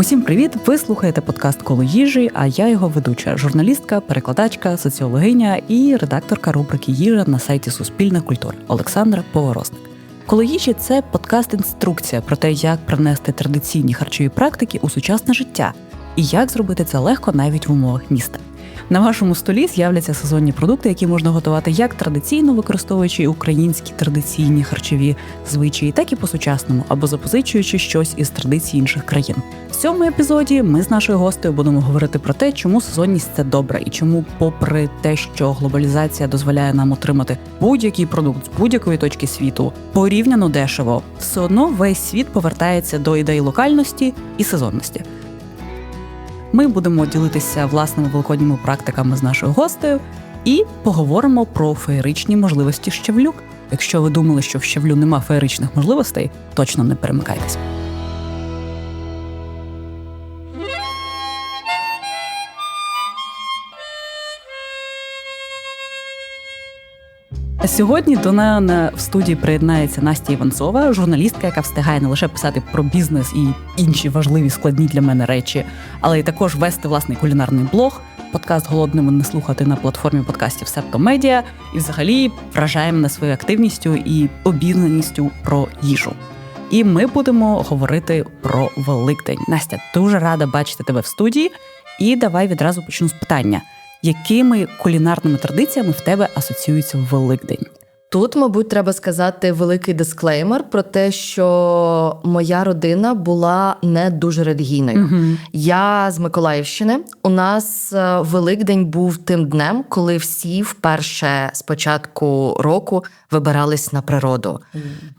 Усім привіт! Ви слухаєте подкаст Коло їжі. А я його ведуча, журналістка, перекладачка, соціологиня і редакторка рубрики Їжа на сайті Суспільна культура Олександра Поворозник. Коло їжі це подкаст-інструкція про те, як принести традиційні харчові практики у сучасне життя і як зробити це легко навіть в умовах міста. На вашому столі з'являться сезонні продукти, які можна готувати як традиційно використовуючи українські традиційні харчові звичаї, так і по сучасному, або запозичуючи щось із традицій інших країн. В цьому епізоді ми з нашою гостею будемо говорити про те, чому сезонність це добре, і чому, попри те, що глобалізація дозволяє нам отримати будь-який продукт з будь-якої точки світу, порівняно дешево, все одно весь світ повертається до ідеї локальності і сезонності. Ми будемо ділитися власними великодніми практиками з нашою гостею і поговоримо про феєричні можливості щавлюк. Якщо ви думали, що в щавлю нема феєричних можливостей, точно не перемикайтесь. Сьогодні до мене в студії приєднається Настя Іванцова, журналістка, яка встигає не лише писати про бізнес і інші важливі складні для мене речі, але й також вести власний кулінарний блог. Подкаст голодними не слухати на платформі подкастів Септо Медіа і взагалі вражає мене своєю активністю і обізнаністю про їжу. І ми будемо говорити про Великдень. Настя дуже рада бачити тебе в студії. І давай відразу почну з питання якими кулінарними традиціями в тебе асоціюється Великдень? Тут, мабуть, треба сказати великий дисклеймер про те, що моя родина була не дуже релігійною. Угу. Я з Миколаївщини. У нас е, Великдень був тим днем, коли всі вперше з початку року вибирались на природу.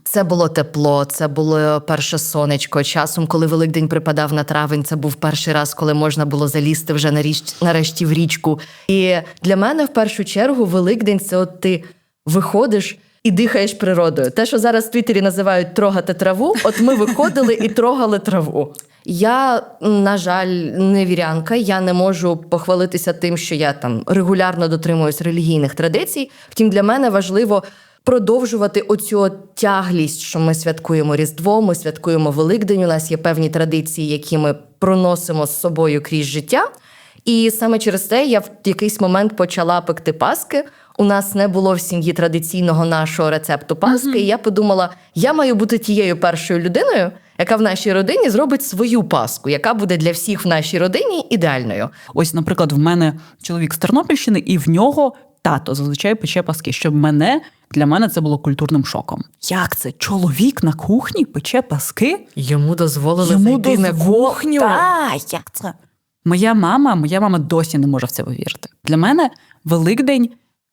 Це було тепло, це було перше сонечко. Часом, коли Великдень припадав на травень, це був перший раз, коли можна було залізти вже на річ, нарешті в річку. І для мене в першу чергу Великдень це от ти виходиш і дихаєш природою. Те, що зараз в Твіттері називають трогати траву, от ми виходили і трогали траву. Я, на жаль, не вірянка. Я не можу похвалитися тим, що я там регулярно дотримуюсь релігійних традицій. Втім, для мене важливо. Продовжувати оцю тяглість, що ми святкуємо Різдво, ми святкуємо Великдень. У нас є певні традиції, які ми проносимо з собою крізь життя. І саме через це я в якийсь момент почала пекти паски. У нас не було в сім'ї традиційного нашого рецепту паски. Mm-hmm. І я подумала, я маю бути тією першою людиною, яка в нашій родині зробить свою паску, яка буде для всіх в нашій родині ідеальною. Ось, наприклад, в мене чоловік з Тернопільщини, і в нього тато зазвичай пече паски. Щоб мене для мене це було культурним шоком. Як це? Чоловік на кухні пече паски? Йому дозволили Йому зайти дозвол... на кухню. Так, як це? Моя мама, моя мама досі не може в це повірити. Для мене Великдень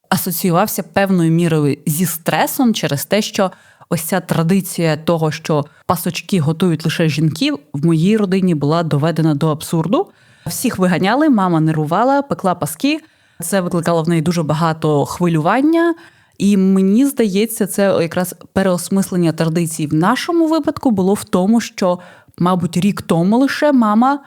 асоціювався певною мірою зі стресом через те, що ось ця традиція того, що пасочки готують лише жінки, в моїй родині була доведена до абсурду. Всіх виганяли, мама нервувала, пекла паски. Це викликало в неї дуже багато хвилювання. І мені здається, це якраз переосмислення традицій в нашому випадку було в тому, що, мабуть, рік тому лише мама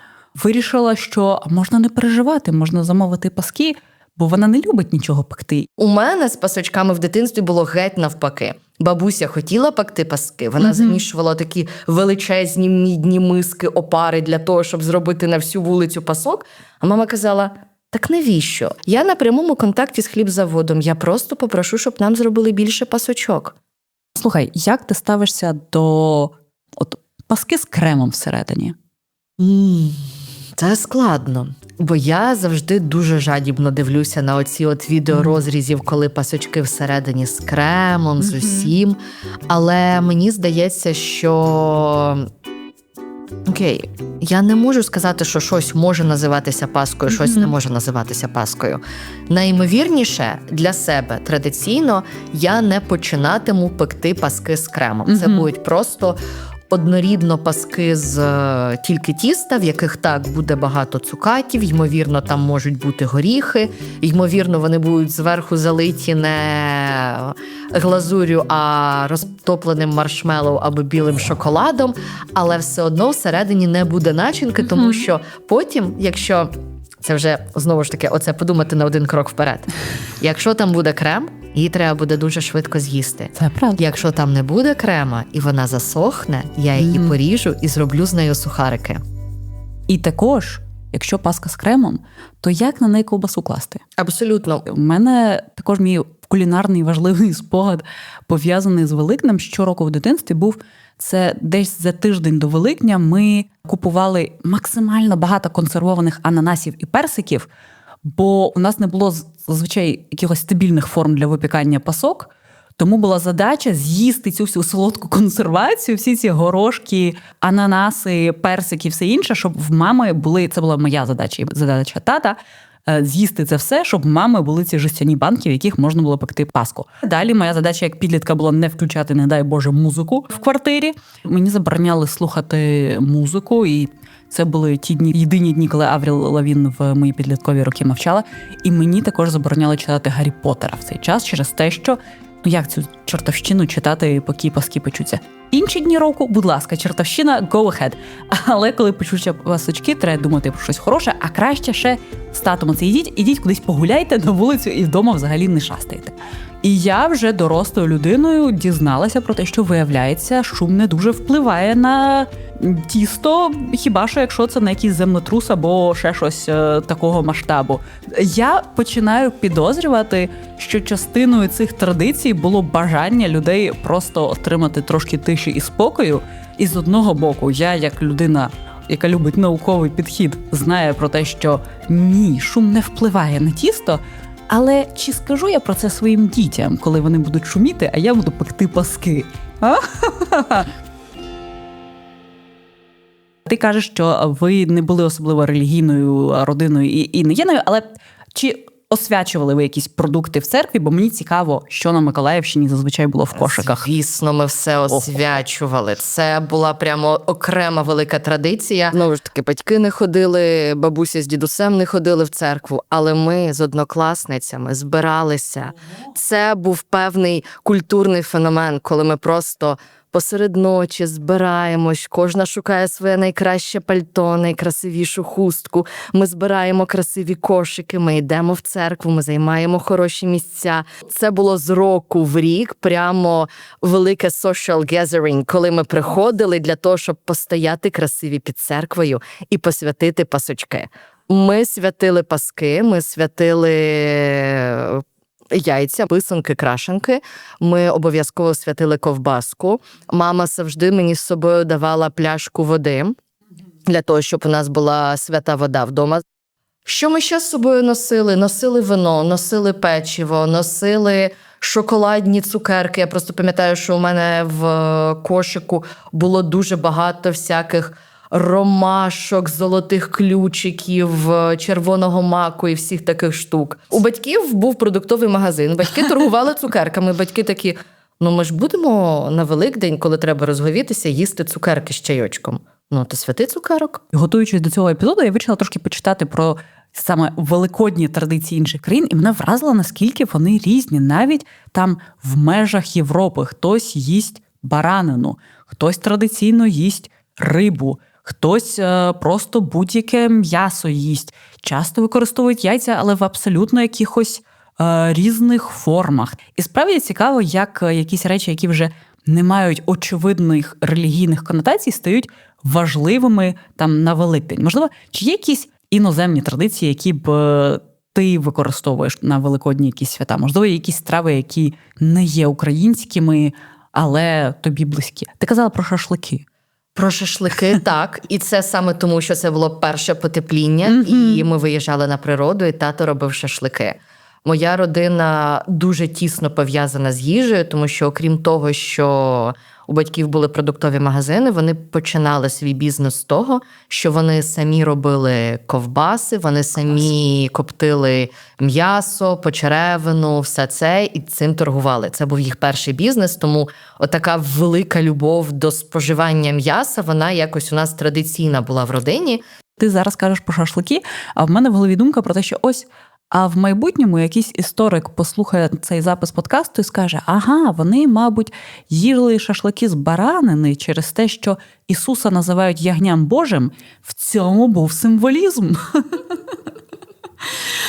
вирішила, що можна не переживати, можна замовити паски бо вона не любить нічого пекти. У мене з пасочками в дитинстві було геть навпаки. Бабуся хотіла пекти паски. Вона mm замішувала такі величезні мідні миски, опари для того, щоб зробити на всю вулицю пасок. А мама казала: так навіщо? Я на прямому контакті з хлібзаводом. Я просто попрошу, щоб нам зробили більше пасочок. Слухай, як ти ставишся до от паски з кремом всередині? Mm. Це складно, бо я завжди дуже жадібно дивлюся на оці от відео розрізів, коли пасочки всередині з кремом, з усім. Але мені здається, що окей, я не можу сказати, що щось може називатися паскою, щось не може називатися паскою. Найімовірніше для себе традиційно я не починатиму пекти паски з кремом. Це будуть просто однорідно паски з е, тільки тіста, в яких так буде багато цукатів, ймовірно, там можуть бути горіхи, ймовірно, вони будуть зверху залиті не глазурю, а розтопленим маршмеллоу або білим шоколадом, але все одно всередині не буде начинки, тому що потім, якщо це вже знову ж таки, оце подумати на один крок вперед. Якщо там буде крем, її треба буде дуже швидко з'їсти. Це правда. Якщо там не буде крема і вона засохне, я її mm. поріжу і зроблю з нею сухарики. І також, якщо паска з кремом, то як на неї ковбасу класти? Абсолютно. У мене також мій кулінарний важливий спогад пов'язаний з Великнем. Щороку в дитинстві був це десь за тиждень до Великдня. Ми купували максимально багато консервованих ананасів і персиків, бо у нас не було зазвичай якихось стабільних форм для випікання пасок. Тому була задача з'їсти цю всю солодку консервацію, всі ці горошки, ананаси, персики, все інше, щоб в мами були. Це була моя задача і задача тата. Е, З'їсти це все, щоб мами були ці жестяні банки, в яких можна було пекти паску. Далі моя задача як підлітка була не включати, не дай Боже, музику в квартирі. Мені забороняли слухати музику, і це були ті дні, єдині дні, коли Авріл Лавін в мої підліткові роки мовчала. І мені також забороняли читати Гаррі Поттера в цей час через те, що ну як цю чортовщину читати, поки паски печуться. Інші дні року, будь ласка, чертовщина, go ahead. Але коли печуться пасочки, треба думати про щось хороше, а краще ще з ідіть, ідіть кудись погуляйте на вулицю і вдома взагалі не шастайте. І я вже дорослою людиною дізналася про те, що виявляється, шум не дуже впливає на тісто, хіба що якщо це на якийсь землетрус або ще щось е, такого масштабу. Я починаю підозрювати, що частиною цих традицій було бажання людей просто отримати трошки тиші і спокою. І з одного боку, я як людина. Яка любить науковий підхід, знає про те, що ні, шум не впливає на тісто. Але чи скажу я про це своїм дітям, коли вони будуть шуміти, а я буду пекти паски? А? Ти кажеш, що ви не були особливо релігійною родиною і, і не єною, але чи освячували ви якісь продукти в церкві? Бо мені цікаво, що на Миколаївщині зазвичай було в кошиках. Звісно, ми все освячували. Це була прямо окрема велика традиція. Знову ж таки, батьки не ходили, бабуся з дідусем не ходили в церкву, але ми з однокласницями збиралися. Це був певний культурний феномен, коли ми просто. Посеред ночі збираємось, кожна шукає своє найкраще пальто, найкрасивішу хустку. Ми збираємо красиві кошики, ми йдемо в церкву, ми займаємо хороші місця. Це було з року в рік, прямо велике social gathering, коли ми приходили для того, щоб постояти красиві під церквою і посвятити пасочки. Ми святили паски, ми святили яйця, писанки, крашенки. Ми обов'язково святили ковбаску. Мама завжди мені з собою давала пляшку води для того, щоб у нас була свята вода вдома. Що ми ще з собою носили? Носили вино, носили печиво, носили шоколадні цукерки. Я просто пам'ятаю, що у мене в кошику було дуже багато всяких ромашок, золотих ключиків, е, червоного маку і всіх таких штук. У батьків був продуктовий магазин. Батьки торгували цукерками. Батьки такі: ну ми ж будемо на Великдень, коли треба розговітися, їсти цукерки з чайочком. Ну, то святи цукерок. Готуючись до цього епізоду, я вирішила трошки почитати про саме великодні традиції інших країн, і мене вразило, наскільки вони різні. Навіть там в межах Європи хтось їсть баранину, хтось традиційно їсть рибу. Хтось е, просто будь-яке м'ясо їсть, часто використовують яйця, але в абсолютно якихось е, різних формах. І справді цікаво, як е, якісь речі, які вже не мають очевидних релігійних конотацій, стають важливими там на Великдень. Можливо, чи є якісь іноземні традиції, які б ти використовуєш на великодні якісь свята? Можливо, є якісь страви, які не є українськими, але тобі близькі. Ти казала про шашлики. Про шашлики, так. І це саме тому, що це було перше потепління, і ми виїжджали на природу, і тато робив шашлики. Моя родина дуже тісно пов'язана з їжею, тому що, окрім того, що у батьків були продуктові магазини, вони починали свій бізнес з того, що вони самі робили ковбаси, вони самі коптили м'ясо, почеревину, все це і цим торгували. Це був їх перший бізнес. Тому отака велика любов до споживання м'яса, вона якось у нас традиційна була в родині. Ти зараз кажеш про шашлики, а в мене в голові думка про те, що ось. А в майбутньому якийсь історик послухає цей запис подкасту і скаже: ага, вони, мабуть, їли шашлики з баранини через те, що Ісуса називають ягням Божим. В цьому був символізм.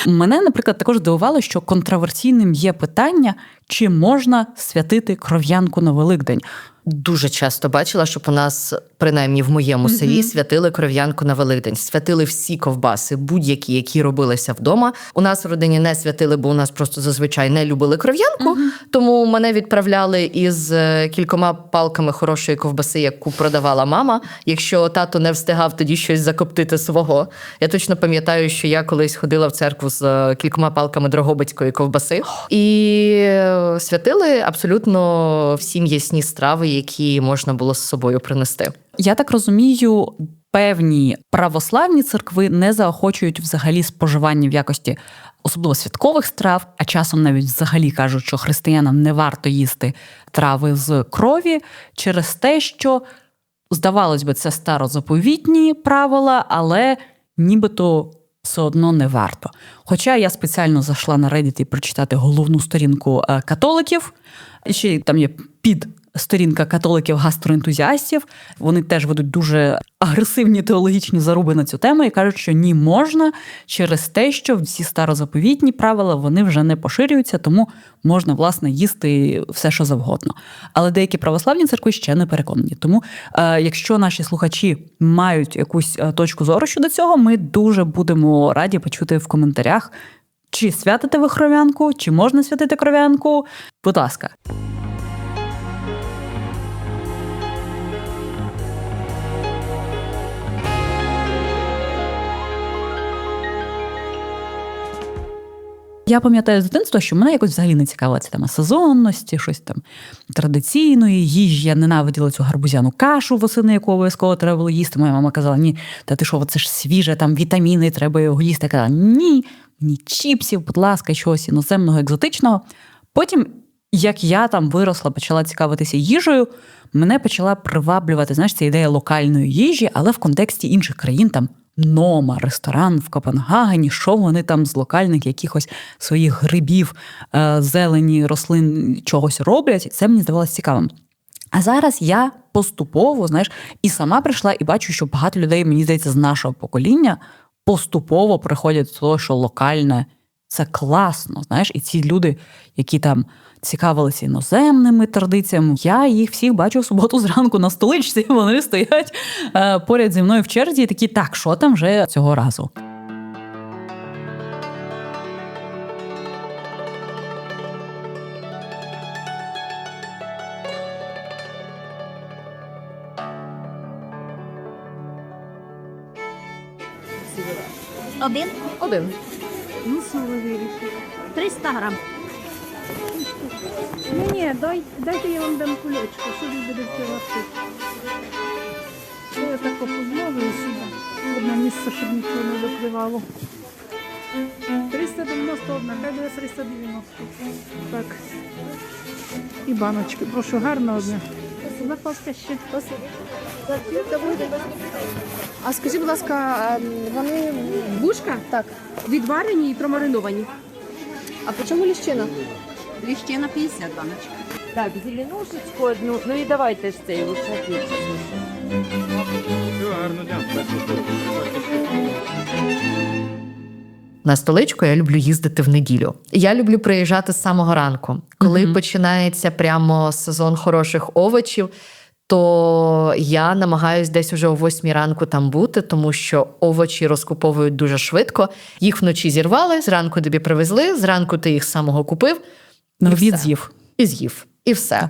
Мене, наприклад, також здивувало, що контроверсійним є питання, чи можна святити кров'янку на Великдень? Дуже часто бачила, щоб у нас, принаймні в моєму селі, святили кров'янку на Великдень. Святили всі ковбаси, будь-які, які робилися вдома. У нас в родині не святили, бо у нас просто зазвичай не любили кров'янку. Тому мене відправляли із е, кількома палками хорошої ковбаси, яку продавала мама. Якщо тато не встигав тоді щось закоптити свого. Я точно пам'ятаю, що я колись ходила в церкву з е, кількома палками дрогобицької ковбаси і святили абсолютно всі м'ясні страви, які можна було з собою принести. Я так розумію, певні православні церкви не заохочують взагалі споживання в якості особливо святкових страв, а часом навіть взагалі кажуть, що християнам не варто їсти трави з крові через те, що здавалось би, це старозаповітні правила, але нібито. Все одно не варто. Хоча я спеціально зайшла на Reddit і прочитати головну сторінку е, католиків, і ще там є під сторінка католиків-гастроентузіастів. Вони теж ведуть дуже агресивні теологічні заруби на цю тему і кажуть, що ні можна через те, що всі старозаповітні правила вони вже не поширюються, тому можна власне їсти все, що завгодно. Але деякі православні церкви ще не переконані. Тому, е, якщо наші слухачі мають якусь е, точку зору щодо цього, ми дуже будемо раді почути в коментарях. Чи святите ви кров'янку, чи можна святити кров'янку? Будь ласка. Я пам'ятаю з дитинства, що мене якось взагалі не цікавила ця тема сезонності, щось там традиційної їжі. Я ненавиділа цю гарбузяну кашу восени, яку обов'язково треба було їсти. Моя мама казала, ні, та ти що, це ж свіже, там вітаміни, треба його їсти. Я казала, ні, ні чіпсів, будь ласка, чогось іноземного, екзотичного. Потім, як я там виросла, почала цікавитися їжею, мене почала приваблювати, знаєш, ця ідея локальної їжі, але в контексті інших країн там. Нома, ресторан в Копенгагені, що вони там з локальних якихось своїх грибів, е, зелені, рослин чогось роблять. Це мені здавалося цікавим. А зараз я поступово, знаєш, і сама прийшла і бачу, що багато людей, мені здається, з нашого покоління поступово приходять до того, що локальне це класно. Знаєш, і ці люди, які там цікавилися іноземними традиціями, я їх всіх бачу в суботу зранку на столичці. Вони стоять е, поряд зі мною в черзі, і такі, так, що там вже цього разу. Один? Один. Ну, 300 грам. Ні, ні, дай, дайте я вам дам кулечку, що ви будете варити. Я так позловую сюди. Одне місце, щоб нічого не закривало. 391, хай буде 390. Так. І баночки, прошу, гарно одне. Запаска ще. А скажіть, будь ласка, ем, вони Бушка так. відварені і промариновані. А по чому ліщина? Ліщина 50 баночка. Так, зеленушечку одну. Ну і давайте ж цей лучше. На столичку я люблю їздити в неділю. Я люблю приїжджати з самого ранку. Коли Мгм. починається прямо сезон хороших овочів, то я намагаюсь десь уже о 8 ранку там бути, тому що овочі розкуповують дуже швидко. Їх вночі зірвали, зранку тобі привезли, зранку ти їх самого купив На І все. відз'їв. і з'їв. І все.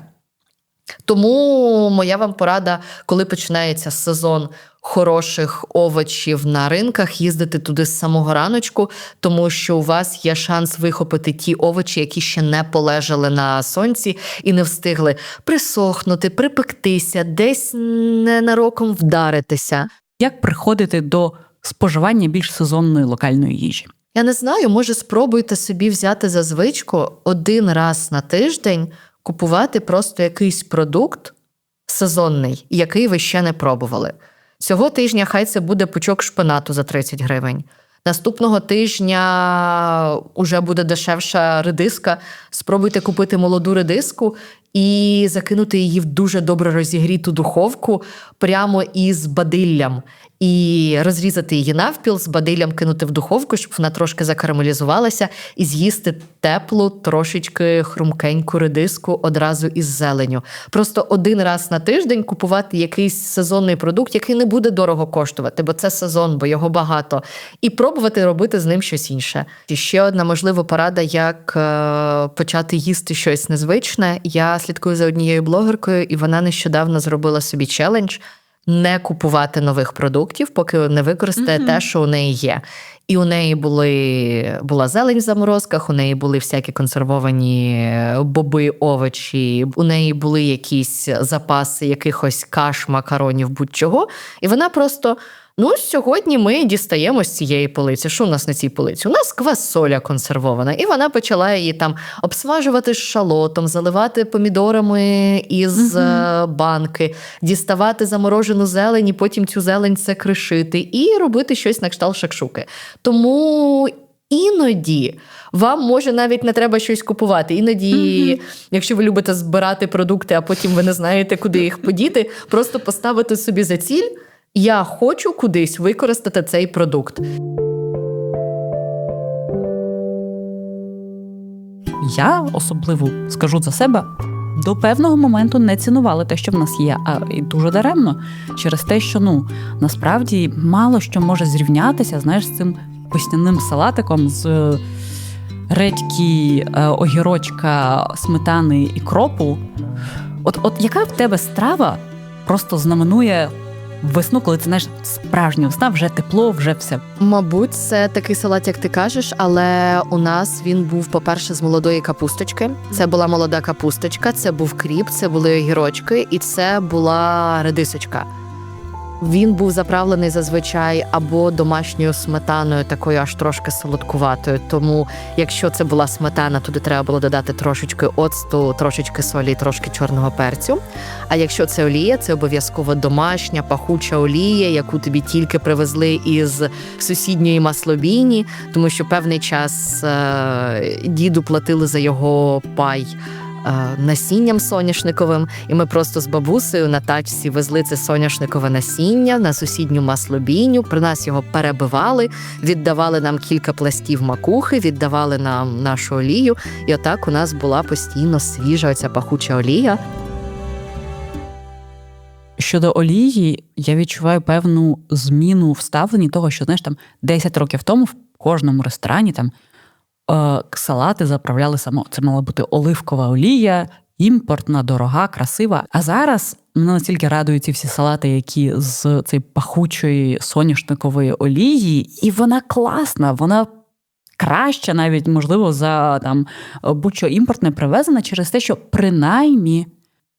Тому моя вам порада, коли починається сезон хороших овочів на ринках, їздити туди з самого раночку, тому що у вас є шанс вихопити ті овочі, які ще не полежали на сонці і не встигли присохнути, припектися, десь ненароком вдаритися. Як приходити до споживання більш сезонної локальної їжі? Я не знаю, може, спробуйте собі взяти за звичку один раз на тиждень купувати просто якийсь продукт сезонний, який ви ще не пробували. Цього тижня хай це буде пучок шпинату за 30 гривень. Наступного тижня уже буде дешевша редиска. Спробуйте купити молоду редиску і закинути її в дуже добре розігріту духовку прямо із бадиллям. І розрізати її навпіл, з бадиллям кинути в духовку, щоб вона трошки закарамелізувалася, і з'їсти теплу, трошечки хрумкеньку редиску одразу із зеленю. Просто один раз на тиждень купувати якийсь сезонний продукт, який не буде дорого коштувати, бо це сезон, бо його багато, і пробувати робити з ним щось інше. І ще одна можлива порада, як е, почати їсти щось незвичне. Я слідкую за однією блогеркою, і вона нещодавно зробила собі челендж не купувати нових продуктів, поки не використає те, що у неї є. І у неї були була зелень в заморозках, у неї були всякі консервовані боби, овочі, у неї були якісь запаси якихось каш, макаронів, будь-чого. І вона просто. Ну, сьогодні ми дістаємо з цієї полиці. Що у нас на цій полиці? У нас квасоля консервована, і вона почала її там обсмажувати з шалотом, заливати помідорами із е, банки, діставати заморожену зелень, і потім цю зелень це кришити і робити щось на кшталт шакшуки. Тому. Іноді вам може навіть не треба щось купувати. Іноді, якщо ви любите збирати продукти, а потім ви не знаєте, куди їх подіти, просто поставити собі за ціль. Я хочу кудись використати цей продукт. Я особливо скажу за себе. До певного моменту не цінували те, що в нас є, а і дуже даремно через те, що ну насправді мало що може зрівнятися, знаєш, з цим весняним салатиком з е, редьки, е, огірочка, сметани і кропу. От, от яка в тебе страва просто знаменує весну, коли ти знаєш справжня весна, вже тепло, вже все. Мабуть, це такий салат, як ти кажеш, але у нас він був, по-перше, з молодої капусточки. Це була молода капусточка, це був кріп, це були огірочки, і це була редисочка. Він був заправлений зазвичай або домашньою сметаною, такою аж трошки солодкуватою. Тому, якщо це була сметана, туди треба було додати трошечки оцту, трошечки солі, трошки чорного перцю. А якщо це олія, це обов'язково домашня пахуча олія, яку тобі тільки привезли із сусідньої маслобійні, тому що певний час е, діду платили за його пай. Насінням соняшниковим, і ми просто з бабусею на тачці везли це соняшникове насіння на сусідню маслобійню. При нас його перебивали, віддавали нам кілька пластів макухи, віддавали нам нашу олію. І отак у нас була постійно свіжа оця пахуча олія. Щодо олії, я відчуваю певну зміну в ставленні того, що знаєш, там 10 років тому в кожному ресторані там салати заправляли само. Це мала бути оливкова олія, імпортна, дорога, красива. А зараз мене настільки радують ці всі салати, які з цієї пахучої соняшникової олії, і вона класна, вона. Краща навіть можливо за там будь-що імпортне привезене через те, що принаймні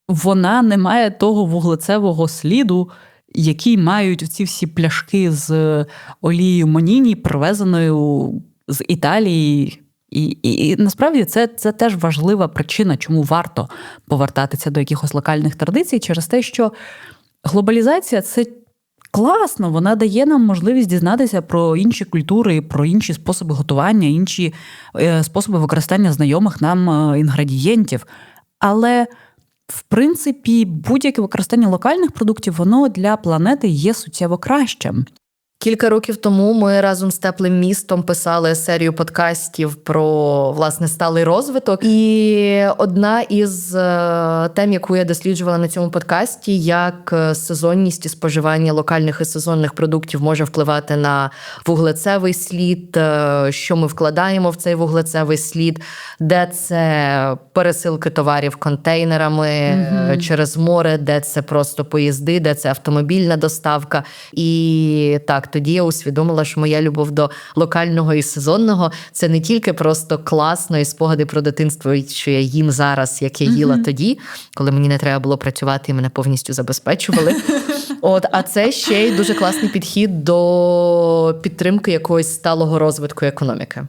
вона не має того вуглецевого сліду, який мають ці всі пляшки з олією Моніні, привезеною з Італії. І, і, і насправді це, це теж важлива причина, чому варто повертатися до якихось локальних традицій, через те, що глобалізація це класно, вона дає нам можливість дізнатися про інші культури, про інші способи готування, інші е, способи використання знайомих нам е, інгредієнтів. Але в принципі, будь-яке використання локальних продуктів, воно для планети є суттєво кращим. Кілька років тому ми разом з теплим містом писали серію подкастів про власне сталий розвиток. І одна із е, тем, яку я досліджувала на цьому подкасті, як е, сезонність і споживання локальних і сезонних продуктів може впливати на вуглецевий слід, е, що ми вкладаємо в цей вуглецевий слід, де це пересилки товарів контейнерами е, через море, де це просто поїзди, де це автомобільна доставка. І так, тоді я усвідомила, що моя любов до локального і сезонного це не тільки просто класно і спогади про дитинство, що я їм зараз, як я їла тоді, коли мені не треба було працювати і мене повністю забезпечували. От, а це ще й дуже класний підхід до підтримки якогось сталого розвитку економіки.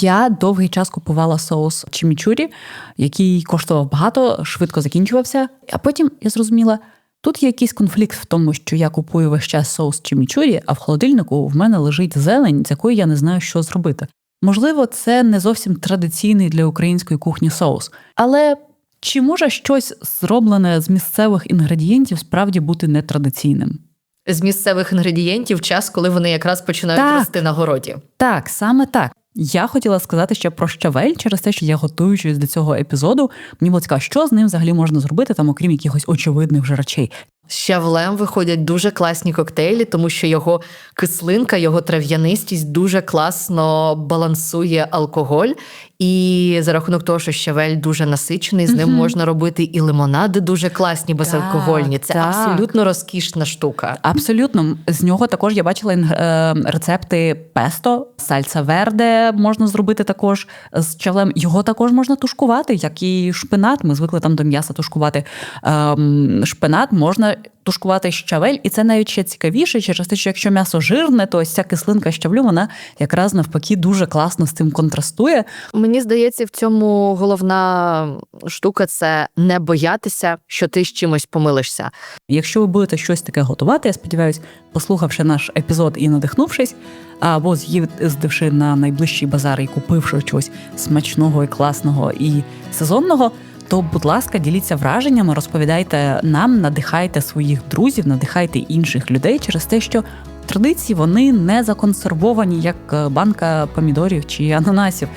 Я довгий час купувала соус чимічурі, який коштував багато, швидко закінчувався. А потім я зрозуміла, Тут є якийсь конфлікт в тому, що я купую весь час соус чимічурі, а в холодильнику в мене лежить зелень, з якої я не знаю, що зробити. Можливо, це не зовсім традиційний для української кухні соус, але чи може щось зроблене з місцевих інгредієнтів справді бути нетрадиційним? З місцевих інгредієнтів час, коли вони якраз починають Так. рости на городі. Так, саме так. Я хотіла сказати ще про щавель через те, що я готуючись до цього епізоду, мені було цікаво, що з ним взагалі можна зробити, там, окрім якихось очевидних вже речей. З щавлем виходять дуже класні коктейлі, тому що його кислинка, його трав'янистість дуже класно балансує алкоголь. І за рахунок того, що щавель дуже насичений, з ним Мгм. можна робити і лимонади дуже класні, безалкогольні. Це так. абсолютно розкішна штука. Абсолютно, з нього також я бачила е, рецепти песто, сальса верде можна зробити також з чавлем. Його також можна тушкувати, як і шпинат. Ми звикли там до м'яса тушкувати. Ем, шпинат можна тушкувати щавель, і це навіть ще цікавіше, через те, що якщо м'ясо жирне, то ось ця кислинка щавлю, вона якраз навпаки дуже класно з цим контрастує. Мені здається, в цьому головна штука це не боятися, що ти з чимось помилишся. Якщо ви будете щось таке готувати, я сподіваюся, послухавши наш епізод і надихнувшись, або з'їздивши на найближчий базар і купивши чогось смачного і класного і сезонного, то, будь ласка, діліться враженнями, розповідайте нам, надихайте своїх друзів, надихайте інших людей через те, що традиції вони не законсервовані, як е, банка помідорів чи ананасів.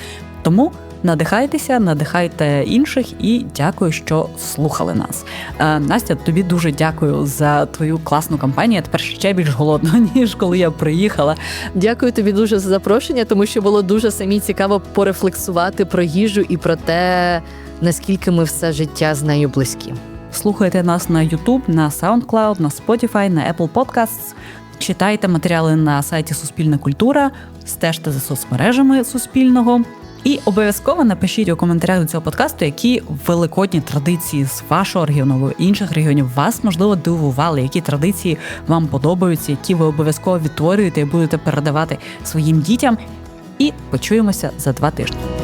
Тому надихайтеся, надихайте інших і дякую, що слухали нас. Е, Настя, тобі дуже дякую за твою класну кампанію. Я тепер ще більш голодна, ніж коли я приїхала. Дякую тобі дуже за запрошення, тому що було дуже самі цікаво порефлексувати про їжу і про те, наскільки ми все життя з нею близькі. Слухайте нас на YouTube, на SoundCloud, на Spotify, на Apple Podcasts. Читайте матеріали на сайті Суспільна культура, стежте за соцмережами Суспільного. І обов'язково напишіть у коментарях до цього подкасту, які великодні традиції з вашого регіону, або інших регіонів вас можливо дивували, які традиції вам подобаються, які ви обов'язково відтворюєте і будете передавати своїм дітям. І почуємося за два тижні.